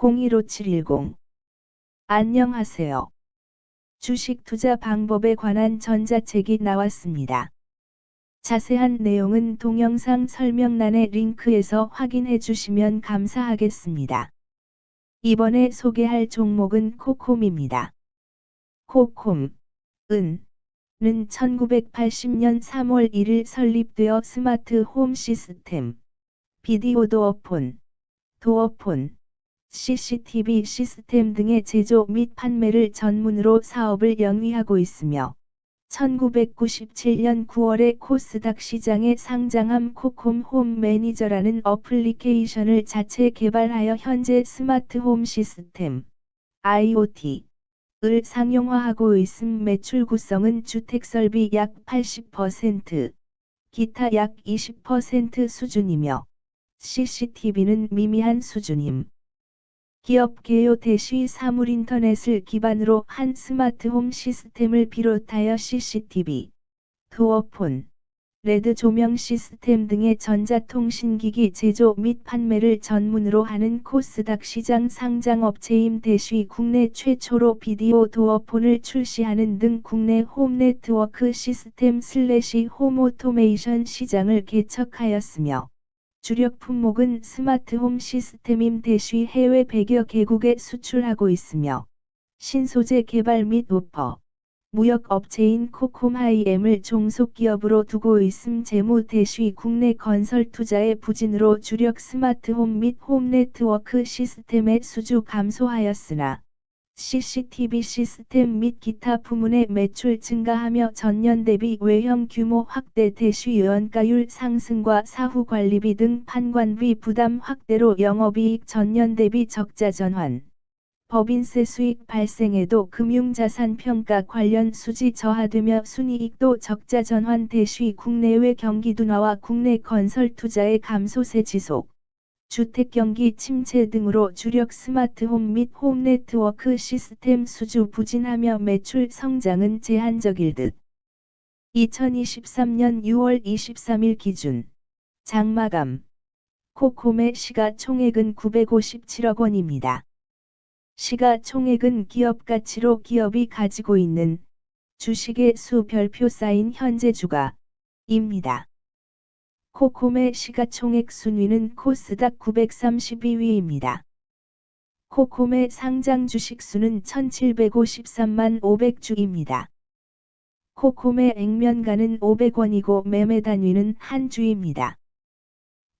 015-710 안녕하세요. 주식 투자 방법에 관한 전자책이 나왔습니다. 자세한 내용은 동영상 설명란의 링크에서 확인해 주시면 감사하겠습니다. 이번에 소개할 종목은 코콤입니다. 코콤, 은, 는 1980년 3월 1일 설립되어 스마트 홈 시스템, 비디오 도어폰, 도어폰, CCTV 시스템 등의 제조 및 판매를 전문으로 사업을 영위하고 있으며 1997년 9월에 코스닥 시장에 상장함 코콤 홈 매니저라는 어플리케이션을 자체 개발하여 현재 스마트 홈 시스템 IoT 을 상용화하고 있음 매출 구성은 주택설비 약 80%, 기타 약 20% 수준이며 CCTV는 미미한 수준임. 기업 개요 대시 사물 인터넷을 기반으로 한 스마트홈 시스템을 비롯하여 CCTV, 도어폰, 레드 조명 시스템 등의 전자통신기기 제조 및 판매를 전문으로 하는 코스닥 시장 상장 업체임 대시 국내 최초로 비디오 도어폰을 출시하는 등 국내 홈 네트워크 시스템 슬래시 홈 오토메이션 시장을 개척하였으며 주력 품목은 스마트홈 시스템임 대시 해외 100여 개국에 수출하고 있으며 신소재 개발 및 오퍼, 무역 업체인 코콤하이엠을 종속기업으로 두고 있음 재무 대시 국내 건설 투자의 부진으로 주력 스마트홈 및 홈 네트워크 시스템의 수주 감소하였으나 CCTV 시스템 및 기타 부문의 매출 증가하며 전년 대비 외형 규모 확대 대시 연가율 상승과 사후 관리비 등 판관비 부담 확대로 영업이익 전년 대비 적자 전환. 법인세 수익 발생에도 금융자산 평가 관련 수지 저하되며 순이익도 적자 전환 대시 국내외 경기 둔화와 국내 건설 투자의 감소세 지속, 주택 경기 침체 등으로 주력 스마트홈 및 홈 네트워크 시스템 수주 부진하며 매출 성장은 제한적일 듯. 2023년 6월 23일 기준 장마감 코콤의 시가총액은 957억 원입니다. 시가총액은 기업 가치로 기업이 가지고 있는 주식의 수 별표 쌓인 현재 주가입니다. 코콤의 시가총액 순위는 코스닥 932위입니다. 코콤의 상장 주식 수는 1753만 500주입니다. 코콤의 액면가는 500원이고 매매 단위는 한 주입니다.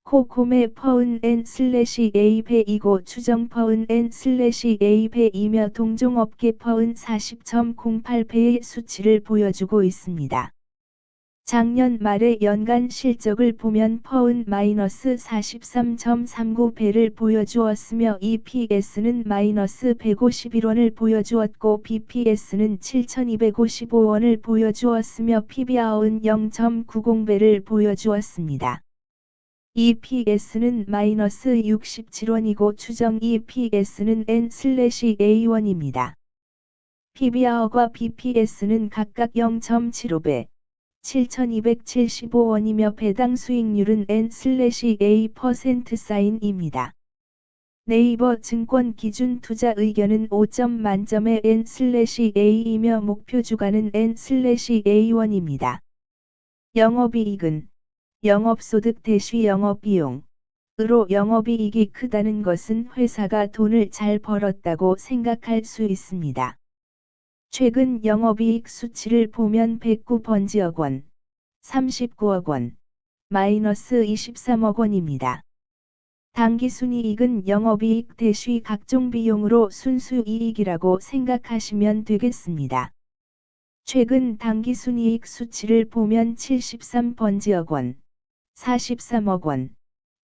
코콤의 퍼은 n 슬래시 a배이고 추정 퍼은 n 슬래시 a배이며 동종업계 퍼은 40.08배의 수치를 보여주고 있습니다. 작년 말의 연간 실적을 보면 퍼은 마이너스 43.39배를 보여주었으며 EPS는 마이너스 151원을 보여주었고 BPS는 7255원을 보여주었으며 PBR은 0.90배를 보여주었습니다. EPS는 마이너스 67원이고 추정 EPS는 N/A1입니다. PBR과 BPS는 각각 0.75배, 7,275원이며 배당 수익률은 N/A% 사인입니다. 네이버 증권 기준 투자 의견은 5점 만점의 N/A이며 목표 주가는 N/A1입니다. 영업이익은 영업소득 대시 영업비용. 으로 영업이익이 크다는 것은 회사가 돈을 잘 벌었다고 생각할 수 있습니다. 최근 영업이익 수치를 보면 109번지억 원, 39억 원, 마이너스 23억 원입니다. 당기순이익은 영업이익 대시 각종 비용으로 순수이익이라고 생각하시면 되겠습니다. 최근 당기순이익 수치를 보면 73번지억 원, 43억 원,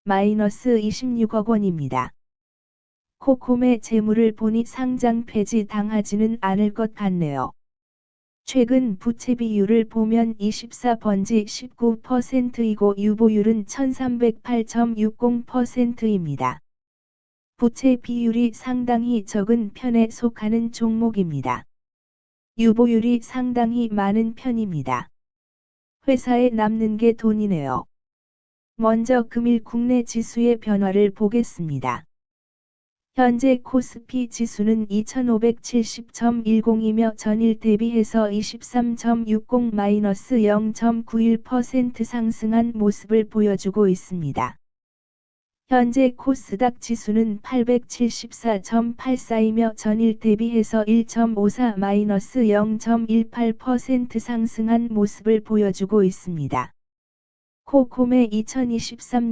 마이너스 26억 원입니다. 코콤의 재물을 보니 상장 폐지 당하지는 않을 것 같네요. 최근 부채 비율을 보면 24번지 19%이고 유보율은 1308.60%입니다. 부채 비율이 상당히 적은 편에 속하는 종목입니다. 유보율이 상당히 많은 편입니다. 회사에 남는 게 돈이네요. 먼저 금일 국내 지수의 변화를 보겠습니다. 현재 코스피 지수는 2570.10이며 전일 대비해서 23.60-0.91% 상승한 모습을 보여주고 있습니다. 현재 코스닥 지수는 874.84이며 전일 대비해서 1.54-0.18% 상승한 모습을 보여주고 있습니다. 코콤의 2023